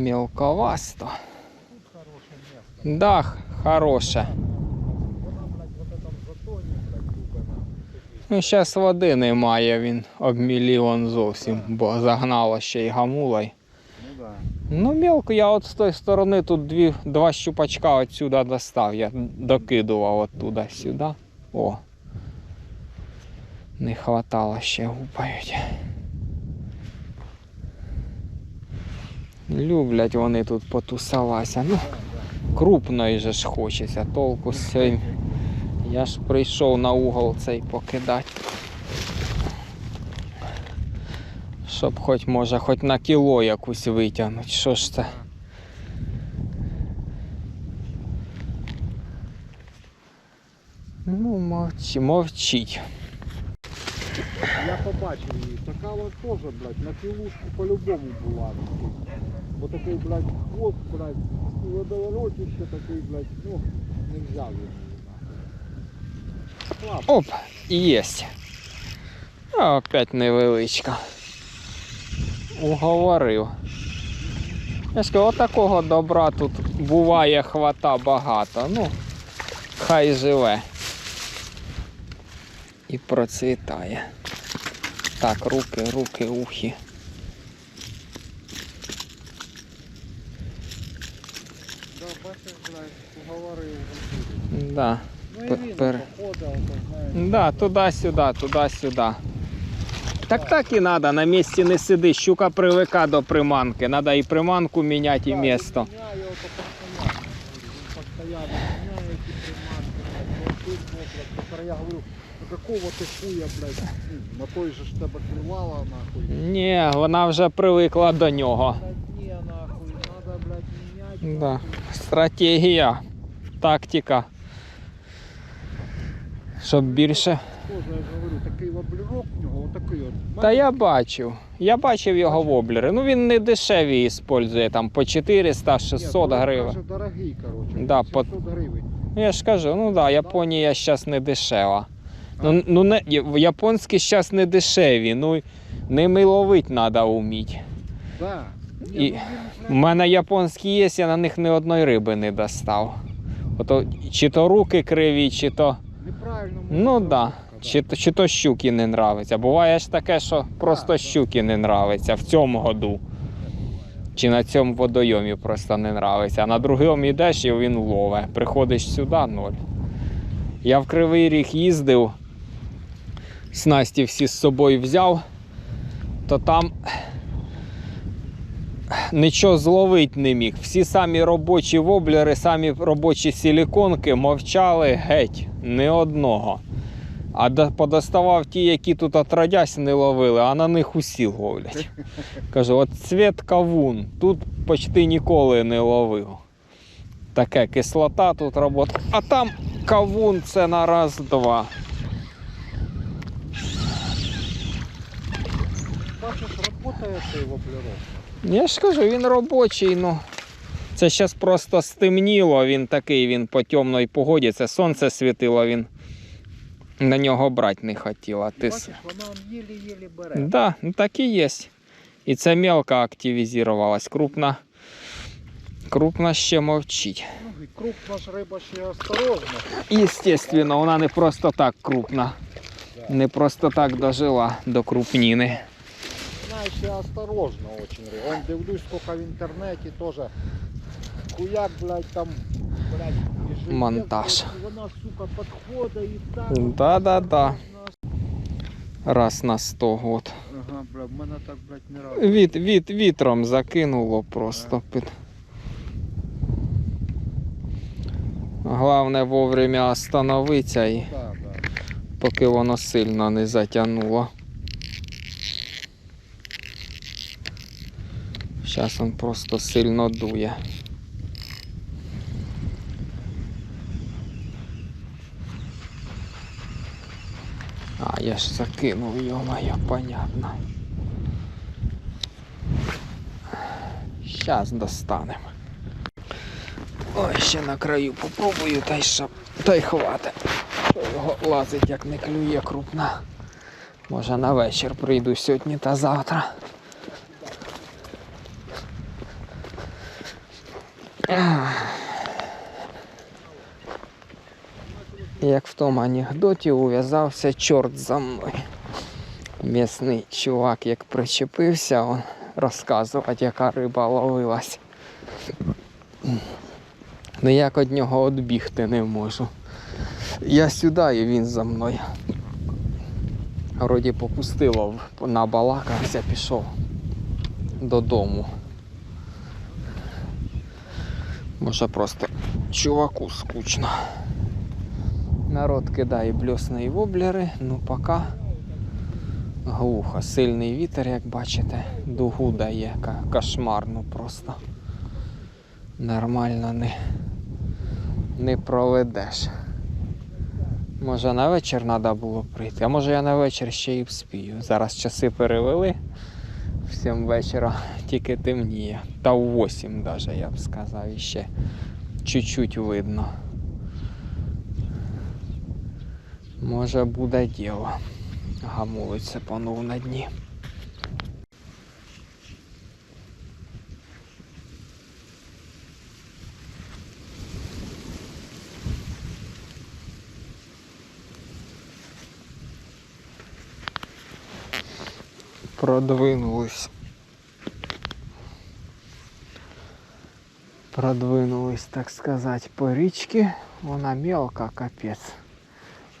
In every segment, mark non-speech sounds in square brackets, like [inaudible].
Мелковасто. Да, хороше. Ну, зараз води немає, він об мільйон зовсім, бо загнало ще й гамулой. Ну да. Мелко, я от з тої сторони тут дві, два щупачка отсюда достав. Я докидував оттуда сюди. О. Не хватало ще гупають. Люблять вони тут потусалася. Ну, крупної же ж хочеться, толку з цим. Я ж прийшов на угол цей покидати. Щоб хоч може хоч на кіло якусь витягнути. Що ж це? Ну, мовчи, мовчить. Я побачив її. Така от теж, блядь, на пілушку по-любому була. Бо такий, блядь, хвост, блядь, водоворотище такий, блядь, ну, не взяв її. Оп, єсть. А, опять невеличка. Уговорив. Я кажу, отакого добра тут буває хвата багато. Ну, хай живе. І процвітає. Так, руки, руки, ухи. Да, бачиш, блядь, уговорив. Да. Ну Пер-. Да, туди-сюди, туди-сюди. Так так і треба, на місці не сиди. Щука привика до приманки. Треба і приманку міняти, і місто. тепер я говорю, ну какого ти хуя, блядь, ну, на той же ж тебе клювала, нахуй. Ні, вона вже привикла до нього. Ні, нахуй, надо, блядь, міняти. Да. Стратегія, тактика. Щоб більше. Тоже, я говорю, такий воблерок в нього, отакий от. Та я бачив. Я бачив його воблери. Ну він не дешеві іспользує там по 400-600 гривень. Каже, дорогий, короче, Да, 700 по- гривень. Ну, Я ж кажу, ну да, Японія зараз не дешева. Ну, ну не, японські зараз не дешеві, ну ними ловити треба вміти. Да. І- ну, У мене японські є, я на них ні одної риби не достав. Ото, чи то руки криві, чи то. Неправильно. Ну да. Чи, чи то щуки не нравиться. Буває ж таке, що просто щуки не нравиться в цьому году. Чи на цьому водойомі просто не нравиться. А на другому йдеш і він лове. Приходиш сюди ноль. Я в Кривий Ріг їздив, снасті всі з собою взяв, то там нічого зловити не міг. Всі самі робочі воблери, самі робочі силіконки мовчали геть, не одного. А подоставав ті, які тут отродясь не ловили, а на них усі ловлять. Кажу, от цвіт кавун, тут почти ніколи не ловив. Таке кислота тут робота. А там кавун це на раз-два. Бачиш, працює цей воблерок. Я ж кажу, він робочий, ну. Це зараз просто стемніло, він такий, він по темній погоді, це сонце світило, він на нього брати не хотів. А ти... Бачиш, вона єлі-єлі бере. Да, ну так і є. І це мелко активізувалась. Крупна, крупна ще мовчить. Ну, і крупна ж риба ще осторожна. Естественно, вона не просто так крупна. Не просто так дожила до крупніни. Вона ще осторожна очень. Он дивлюсь, сколько в інтернеті теж. Хуяк, блядь, там, блядь, і Монтаж. блядь, Вона, сука, підходить і так. Да-да-да. Раз на 100 год. Ага, бля, в мене так, блядь, не раз. Від, від, вітром закинуло просто. Під... Головне вовремя остановитися і Да, да. поки воно сильно не затягнуло. Зараз він просто сильно дує. А, я ж закинув його, моє, понятно. Зараз достанемо. Ой, ще на краю попробую, та й що, та й хватить. Його лазить, як не клює крупна. Може на вечір прийду сьогодні та завтра. Як в тому анекдоті ув'язався чорт за мною. Місний чувак, як причепився, он розказувати, яка риба ловилась. Ніяк від нього відбігти не можу. Я сюди і він за мною. Вроді попустило, набалакався, пішов додому. Може просто чуваку скучно. Народ кидає бльосні воблери, ну поки глухо. Сильний вітер, як бачите, дугу дає кошмарну просто. Нормально не, не проведеш. Може на вечір треба було прийти, а може я на вечір ще й вспію. Зараз часи перевели. В 7 вечора тільки темніє. Та в 8 навіть я б сказав, і ще чуть-чуть видно. Може буде діло. Гамулиться панув на дні. Продвинулись. Продвинулись, так сказать, по річці. Вона мелка, капець.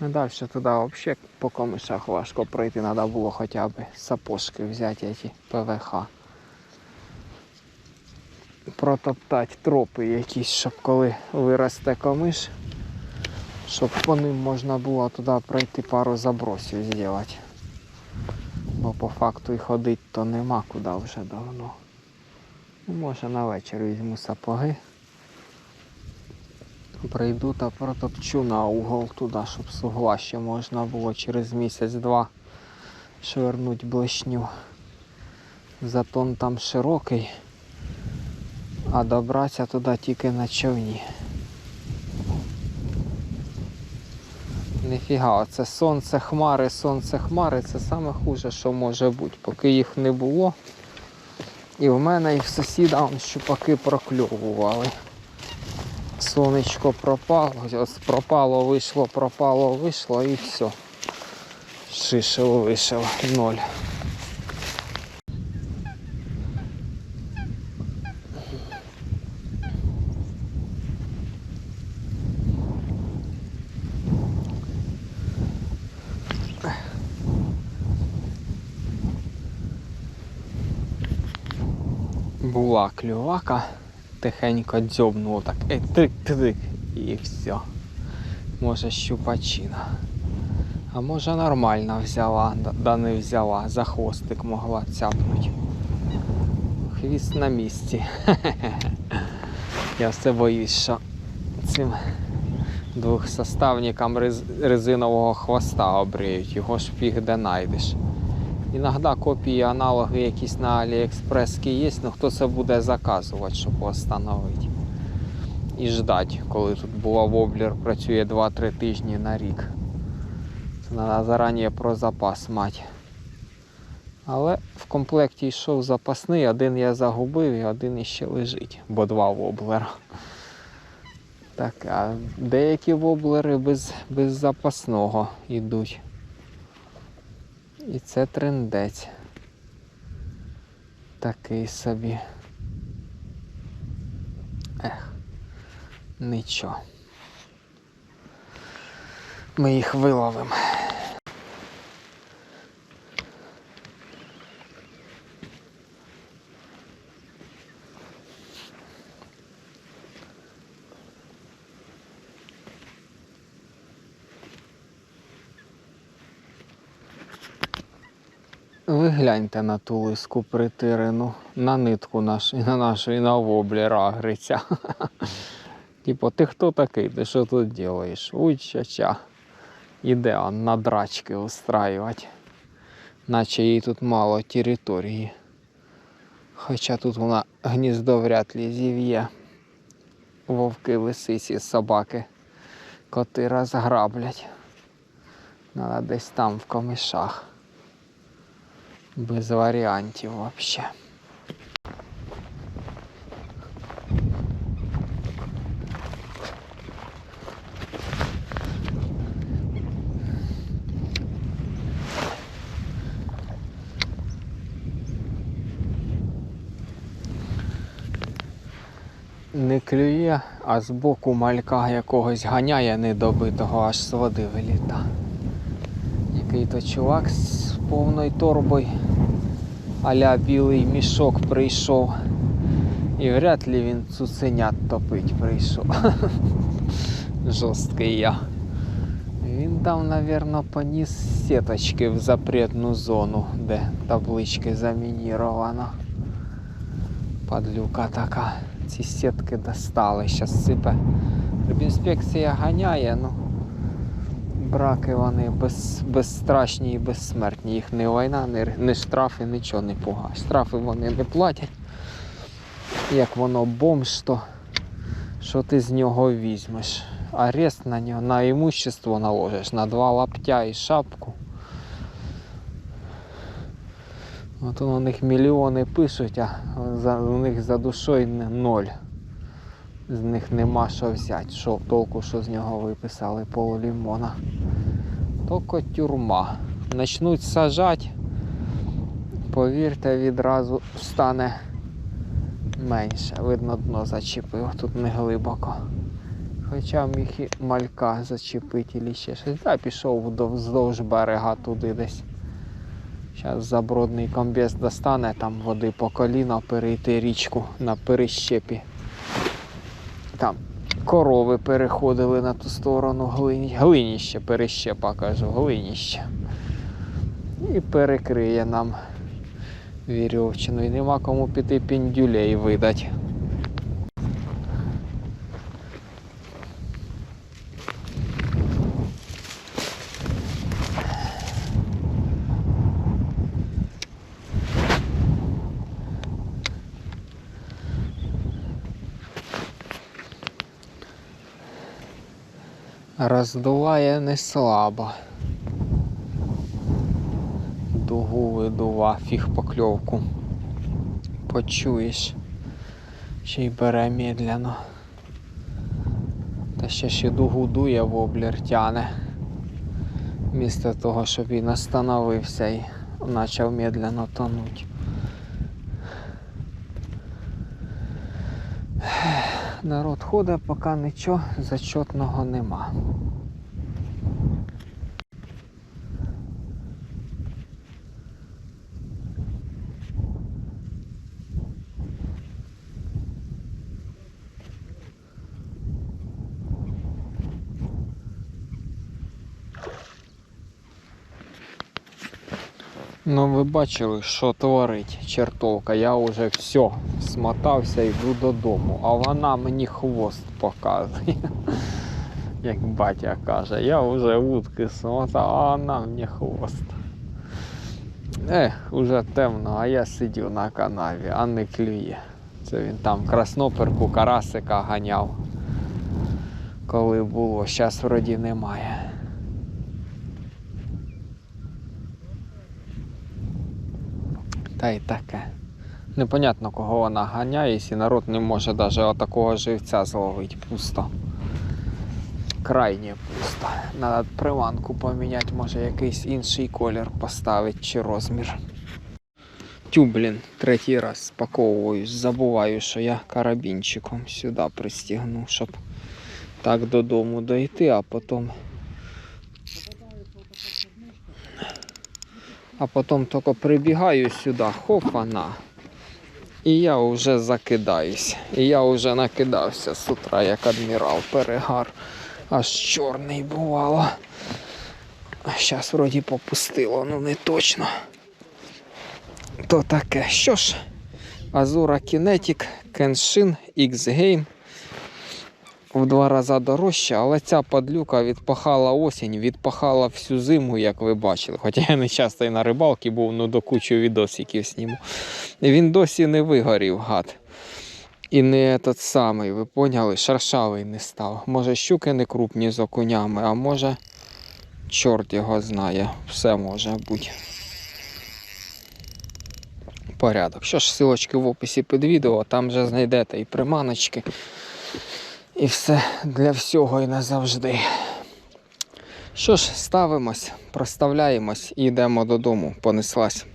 Ну далі туди взагалі по комишах важко пройти. Треба було хоча б сапожки взяти ці ПВХ. Протоптати тропи якісь, щоб коли виросте комиш, щоб по ним можна було туди пройти пару забросів зробити. Бо по факту і ходити то нема куди вже давно. Ну, Може на вечір візьму сапоги. Прийду та протопчу на угол туди, щоб сугла ще можна було через місяць-два швернуть блешню. Затон там широкий, а добратися туди тільки на човні. Ніфіга, оце сонце хмари, сонце хмари це саме хуже, що може бути. Поки їх не було. І в мене, і в сусіда щупаки прокльовували. Сонечко пропало, ось пропало, вийшло, пропало, вийшло і все. Шишило, вийшов, ноль. Була клювака, тихенько дзьобнуло так. Ей, трик-трик. І все. Може щупачина. А може нормально взяла, да, не взяла, за хвостик могла цяпнути. Хвіст на місці. [laughs] Я все боюсь, що цим двохсоставникам резинового хвоста обриють, його ж фіг де знайдеш. Іногда копії, аналоги якісь на Аліекспрес є, ну хто це буде заказувати, щоб встановити. І ждати, коли тут була воблер, працює 2-3 тижні на рік. Це треба зарані про запас мати. Але в комплекті йшов запасний, один я загубив і один іще лежить, бо два воблера. Так, а деякі воблери без, без запасного йдуть. І це трендець. Такий собі. Ех, нічого. Ми їх виловимо. Ви гляньте на ту лиску притирену, на нитку нашу, і на нашу, і на воблера гриця. [laughs] Типу, ти хто такий? Ти що тут робиш? Уй, ча-ча. Іде на драчки устраювати. Наче їй тут мало території. Хоча тут вона гніздо вряд ли зів'є. Вовки, лисиці, собаки, коти розграблять. Надо десь там в комишах без варіантів взагалі. Не клює, а з боку малька якогось ганяє недобитого, аж з води виліта. Який то чувак з повною торбою аля білий мішок прийшов. І вряд ли він цуценят топить прийшов. [laughs] Жорсткий я. Він там, напевно, поніс сіточки в запретну зону, де таблички замініровано. Падлюка така. Ці сітки достали, щас сипе. Інспекція ганяє, ну. Браки вони без, безстрашні і безсмертні. Їх не війна, не, не штрафи, нічого не пугає. Штрафи вони не платять. Як воно бомж, то що ти з нього візьмеш? Арест на нього, на імущество наложиш, на два лаптя і шапку. От у них мільйони пишуть, а за, у них за душою ноль. З них нема що взяти. Що толку, що з нього виписали пол лімона. Тільки тюрма. Начнуть сажати, повірте, відразу стане менше. Видно, дно зачепив, тут не глибоко. Хоча міг і малька зачепити і ще щось. Та пішов вздовж берега туди десь. Зараз забродний комбез достане, там води по коліна, перейти річку на перещепі. Там корови переходили на ту сторону глині. Глиніще, перещепа кажу, глиніще. І перекриє нам вірьовчину. І нема кому піти піндюлей видать. Роздуває не слабо. Дугу видува, фіг покльовку. Почуєш. Ще й бере медляно. Та ще ще дугу дує воблер тяне. Вмісто того, щоб він остановився і почав медленно тонуть. Народ ходить, поки нічого зачетного нема. Ну, ви бачили, що творить чертовка. Я вже все, смотався йду додому, а вона мені хвост показує. [laughs] Як батя каже, я вже вудки смотав, а вона мені хвост. Ех, уже темно, а я сидю на канаві, а не клює. Це він там красноперку карасика ганяв. Коли було, зараз вроді немає. Та й таке. Непонятно, кого вона ганяє, якщо народ не може навіть отакого живця зловити. Пусто. Крайне пусто. Надо приманку поміняти, може якийсь інший колір поставити чи розмір. Тю, блін, третій раз спаковуюсь, забуваю, що я карабінчиком сюди пристігну, щоб так додому дойти, а потім А потім тільки прибігаю сюди, хопана. І я вже закидаюсь. І я вже накидався з утра, як адмірал перегар. Аж чорний бувало. А зараз вроді попустило, ну не точно. То таке. Що ж, Азура Kinetic, Kenshin, X-Game. В два рази дорожче, але ця падлюка відпахала осінь, відпахала всю зиму, як ви бачили. Хоча я не часто і на рибалці був, ну до кучу відосиків сніму. Він досі не вигорів, гад. І не тот самий, ви поняли, шаршавий не став. Може щуки не крупні з окунями, а може чорт його знає. Все може бути. Порядок. Що ж, силочки в описі під відео, там вже знайдете і приманочки. І все для всього і назавжди. Що ж, ставимось, проставляємось і йдемо додому. Понеслась.